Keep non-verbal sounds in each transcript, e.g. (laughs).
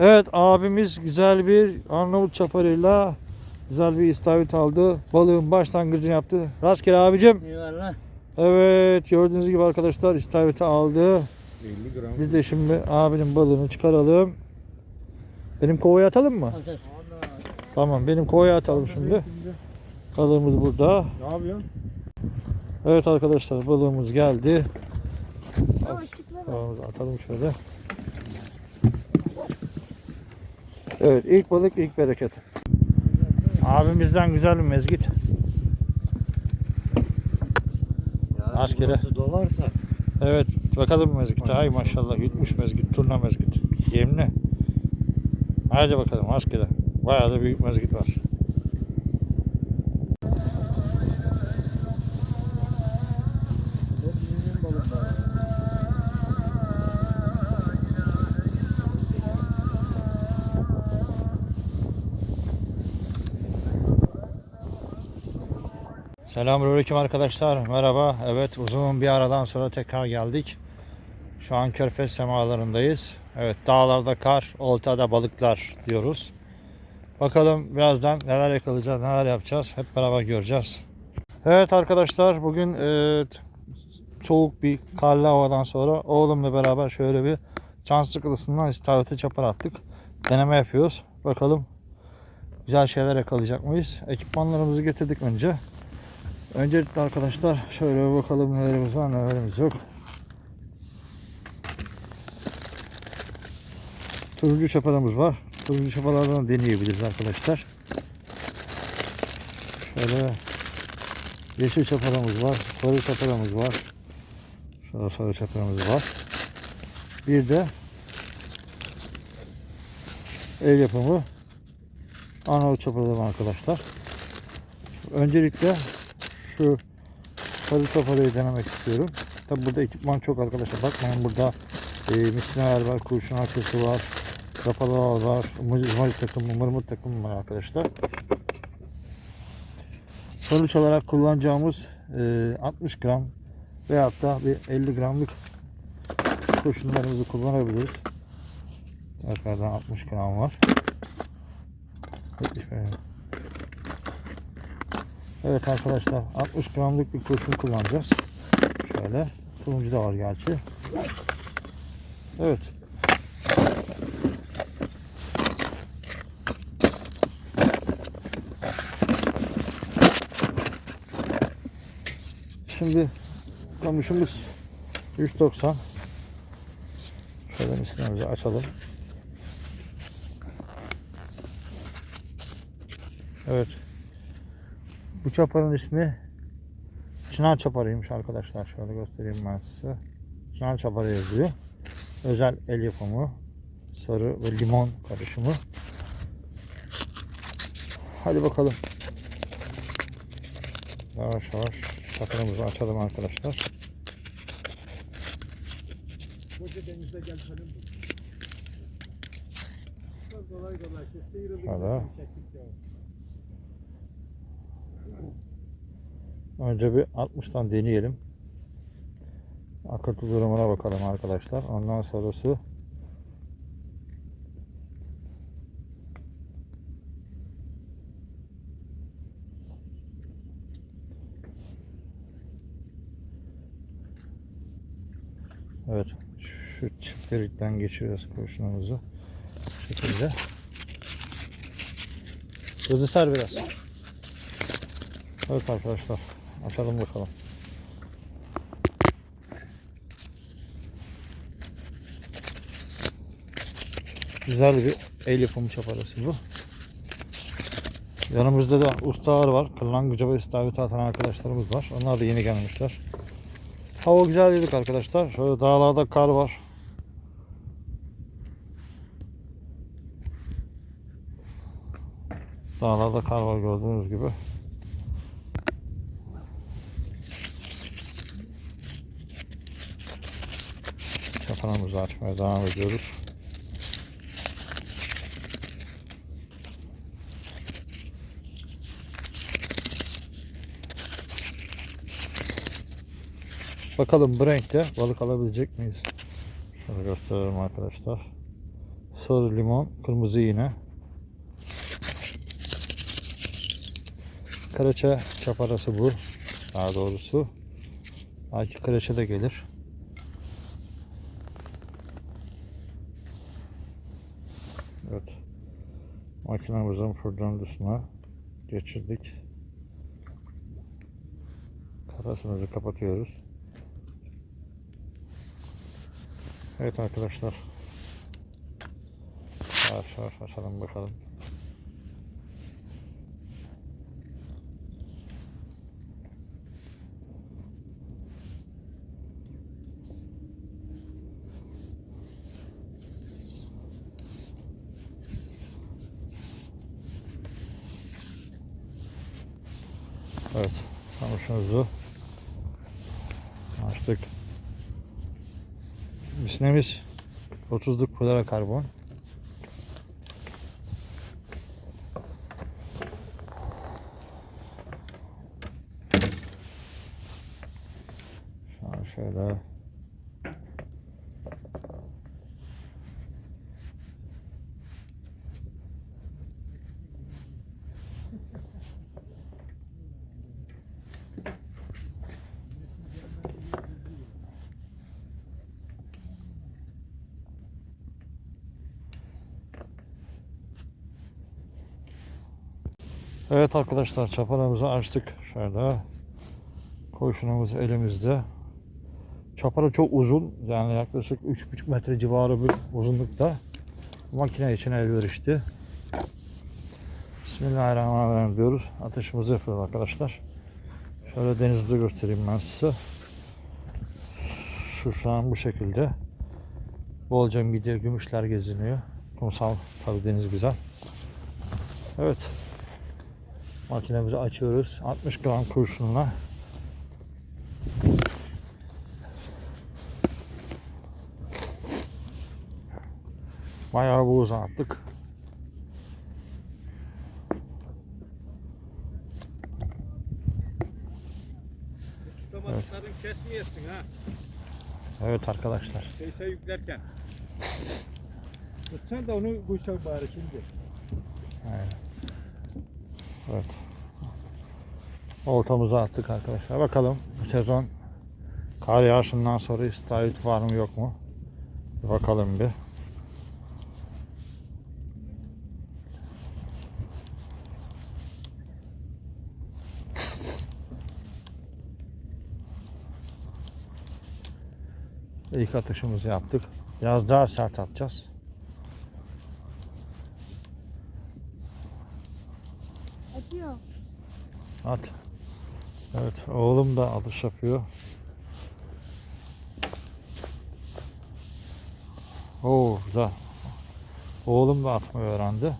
Evet abimiz güzel bir Arnavut çaparıyla güzel bir istavrit aldı. Balığın başlangıcını yaptı. Rastgele abicim. Eyvallah. Evet gördüğünüz gibi arkadaşlar istavriti aldı. 50 gram. Biz de şimdi abinin balığını çıkaralım. Benim kovaya atalım mı? Hazır. Tamam benim kovaya atalım şimdi. Balığımız burada. Ne yapıyorsun? Evet arkadaşlar balığımız geldi. Balığımızı atalım şöyle. Evet ilk balık ilk bereket. Abimizden güzel bir mezgit. Askere. Dolarsa. Evet bakalım mezgite. Ay maşallah yutmuş mezgit. Turna mezgit. Yemli. Hadi bakalım askere. Bayağı da büyük mezgit var. Selamünaleyküm arkadaşlar. Merhaba. Evet uzun bir aradan sonra tekrar geldik. Şu an Körfez semalarındayız. Evet dağlarda kar, oltada balıklar diyoruz. Bakalım birazdan neler yakalayacağız, neler yapacağız. Hep beraber göreceğiz. Evet arkadaşlar bugün e, soğuk bir karlı havadan sonra oğlumla beraber şöyle bir şanslı kılısından istavrite çapar attık. Deneme yapıyoruz. Bakalım güzel şeyler yakalayacak mıyız? Ekipmanlarımızı getirdik önce. Öncelikle arkadaşlar şöyle bakalım nelerimiz var nelerimiz yok. Turuncu çapalarımız var. Turuncu çapalardan deneyebiliriz arkadaşlar. Şöyle yeşil çapalarımız var. Sarı çapalarımız var. Şöyle sarı çapalarımız var. Bir de el yapımı Arnavut çapaları var arkadaşlar. Öncelikle şu sarı safarayı denemek istiyorum. Tabi burada ekipman çok arkadaşlar. Bakmayın burada e, misinalar var, kurşun arkası var, kapalı var, mıcır takımı, mırmır takımı var arkadaşlar. Sonuç olarak kullanacağımız e, 60 gram veyahut da bir 50 gramlık kurşunlarımızı kullanabiliriz. Tekrardan 60 gram var. 75 Evet arkadaşlar 60 gramlık bir kurşun kullanacağız. Şöyle. Turuncu da var gerçi. Evet. Şimdi kamışımız 190. Şöyle misinemizi açalım. Evet. Bu çaparın ismi Çınar çaparıymış arkadaşlar. Şöyle göstereyim ben size. Çınar çaparı yazıyor. Özel el yapımı. Sarı ve limon karışımı. Hadi bakalım. Yavaş yavaş çaparımızı açalım arkadaşlar. Koca denizde gel. Çok kolay kolay. Şöyle. Önce bir 60'tan deneyelim. Akıntı durumuna bakalım arkadaşlar. Ondan sonrası Evet. Şu çift delikten geçiriyoruz kurşunumuzu. Bu şekilde. Hızlı sar biraz. Evet arkadaşlar. Açalım bakalım. Güzel bir el yapımı çaparası bu. Yanımızda da ustalar var. Kırlangıca ve istavrit atan arkadaşlarımız var. Onlar da yeni gelmişler. Hava güzel dedik arkadaşlar. Şöyle dağlarda kar var. Dağlarda kar var gördüğünüz gibi. Çapanımızı açmaya devam ediyoruz. Bakalım bu renkte balık alabilecek miyiz? Şöyle gösterelim arkadaşlar. sarı limon, kırmızı iğne. Karaça çaparası bu. Daha doğrusu. Belki karaça da gelir. Evet. Makinamızın pırdandısına geçirdik. Karasımızı kapatıyoruz. Evet arkadaşlar. Yavaş yavaş açalım bakalım. Evet, kamışımızı açtık. Bisnemiz 30'luk flora karbon. Şu an şöyle Evet arkadaşlar çaparamızı açtık şöyle. Koşunumuz elimizde. Çapara çok uzun yani yaklaşık 3,5 metre civarı bir uzunlukta. Makine için elverişli. Bismillahirrahmanirrahim diyoruz. Ateşimizi yapıyoruz arkadaşlar. Şöyle denizde göstereyim ben size. Şu şu an bu şekilde. Bolca midye gümüşler geziniyor. Kumsal tabi deniz güzel. Evet. Makinemizi açıyoruz. 60 gram kurşunla. Bayağı bu uzattık. Kesmeyesin ha. Evet arkadaşlar. Şeyse yüklerken. (laughs) Sen de onu koysak bari şimdi. Evet. Oltamızı attık arkadaşlar. Bakalım bu sezon kar yağışından sonra istavrit var mı yok mu? Bir bakalım bir. İlk atışımızı yaptık. Biraz daha sert atacağız. At. Evet oğlum da atış yapıyor. Oo güzel. Oğlum da atmayı öğrendi.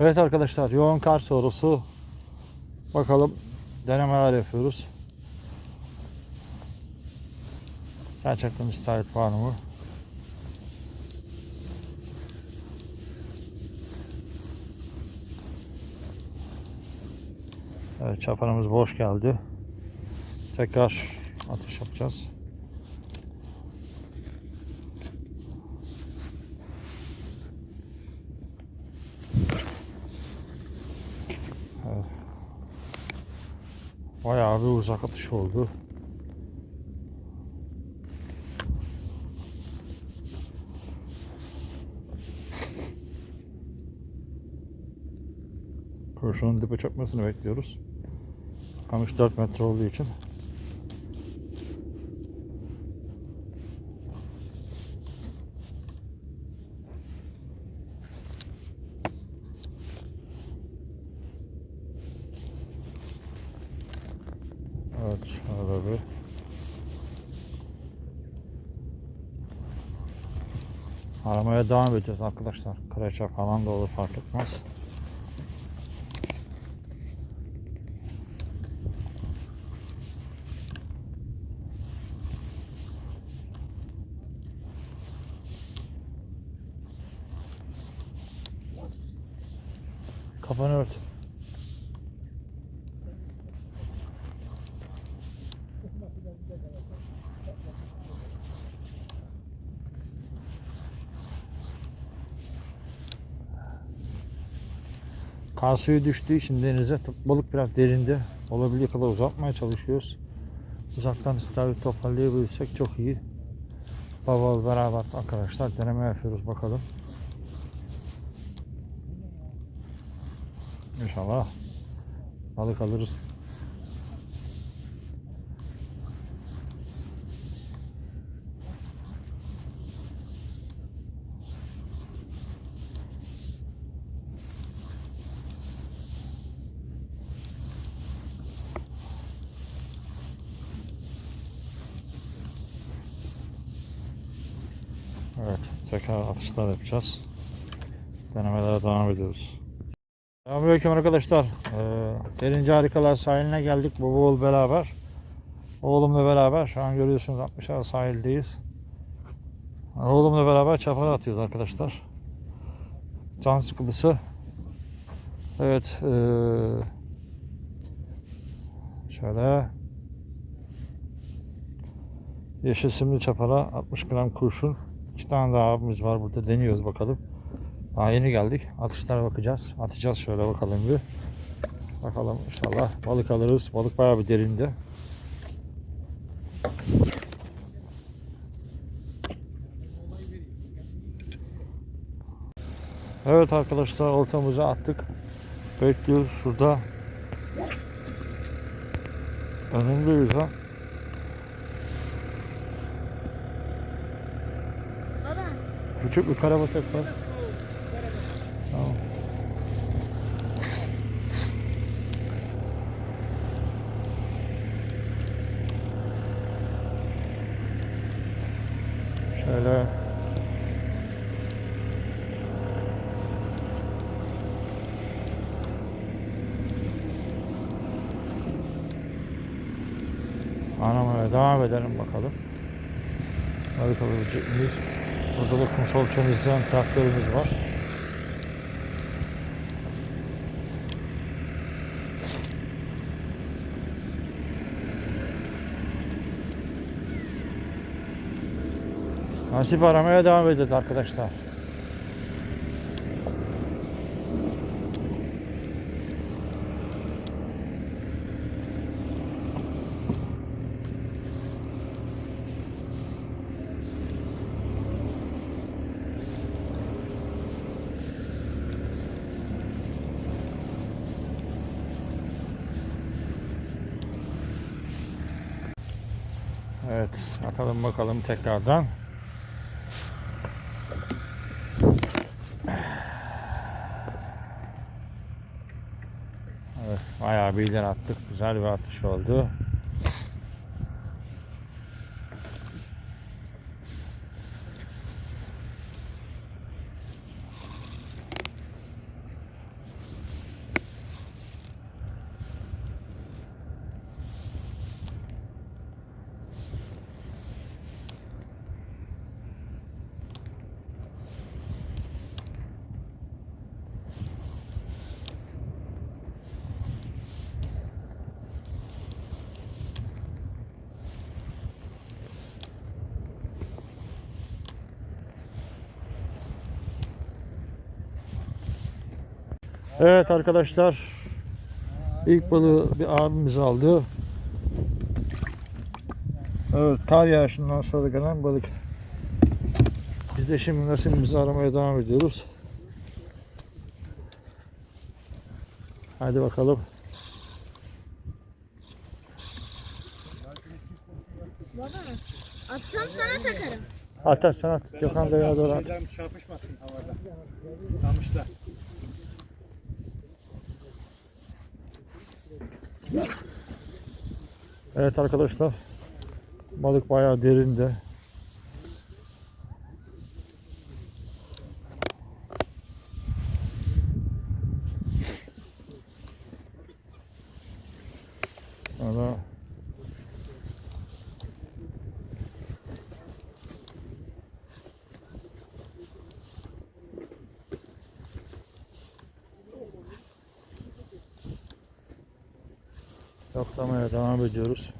Evet arkadaşlar yoğun kar sorusu. Bakalım denemeler yapıyoruz. Gerçekten müsait var mı? Evet boş geldi. Tekrar atış yapacağız. Evet. Bayağı bir uzak atış oldu. Kurşunun dibe çarpmasını bekliyoruz. Kamış 4 metre olduğu için. Evet, şöyle bir. Aramaya devam edeceğiz arkadaşlar. Kreçe falan da olur fark etmez. Kafanı ört. Kar suyu düştüğü için denize balık biraz derinde olabildiği kadar uzatmaya çalışıyoruz. Uzaktan istavrit toparlayabilirsek çok iyi. Baba beraber arkadaşlar deneme yapıyoruz bakalım. İnşallah balık alırız. Evet, tekrar atışlar yapacağız. Denemelere devam ediyoruz. Selamünaleyküm arkadaşlar. Ee, Harikalar sahiline geldik. Baba oğul beraber. Oğlumla beraber. Şu an görüyorsunuz 60'ar sahildeyiz. Oğlumla beraber çapara atıyoruz arkadaşlar. Can sıkıntısı. Evet. ee, şöyle yeşil simli çapara 60 gram kurşun. İki tane daha abimiz var burada deniyoruz bakalım. Daha yeni geldik. Atışlara bakacağız. Atacağız şöyle bakalım bir. Bakalım inşallah balık alırız. Balık bayağı bir derinde. Evet arkadaşlar oltamızı attık. Bekliyoruz şurada. Önündeyiz ha. Baba. Küçük bir karabatak var. Şöyle Anamaya devam edelim bakalım. Burada da kumsal temizleyen traktörümüz var. Nasip aramaya devam edeceğiz arkadaşlar. Evet, atalım bakalım tekrardan. Evet, ileri attık. Güzel bir atış oldu. Evet arkadaşlar. ilk balığı bir abimiz aldı. Evet kar yağışından sonra gelen balık. Biz de şimdi nasibimizi aramaya devam ediyoruz. Hadi bakalım. Baba. Atsam sana takarım. At at sen at. Gökhan Bey'e doğru at. Çarpışmasın havada. Kamışlar. Evet arkadaşlar. Balık bayağı derinde. Ediyoruz.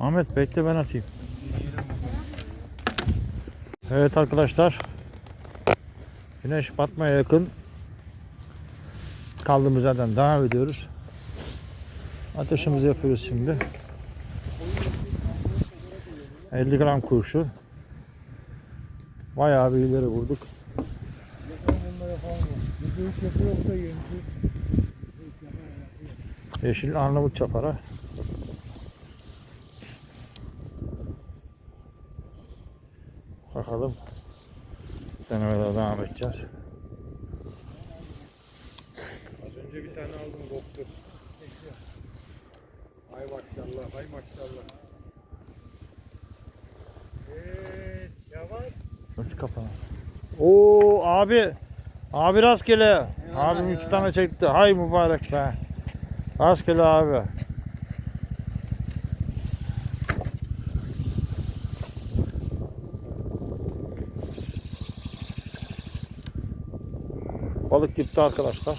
Ahmet bekle ben atayım. Evet arkadaşlar. Güneş batmaya yakın. Kaldığımız yerden devam ediyoruz. Ateşimizi yapıyoruz şimdi. 50 gram kurşun. Bayağı bir ileri vurduk. Yeşil Arnavut çapara. Bakalım. Denemelere devam edeceğiz. Az önce bir tane aldım koptu. Hay maşallah, hay maşallah. Evet, yavaş. Nasıl kapana? Oo abi. Abi rastgele. Abim iki tane çekti. Hay mübarek be. Rastgele abi. Balık gitti arkadaşlar.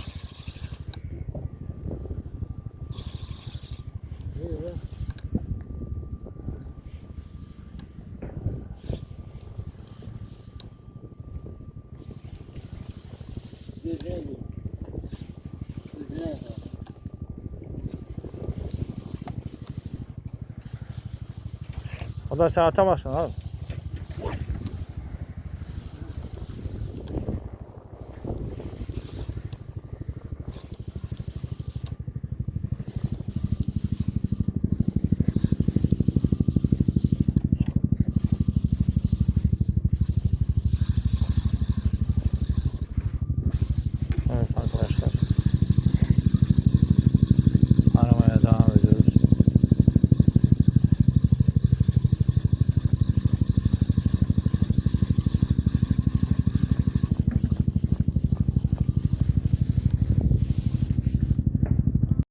Sen atamazsın abi.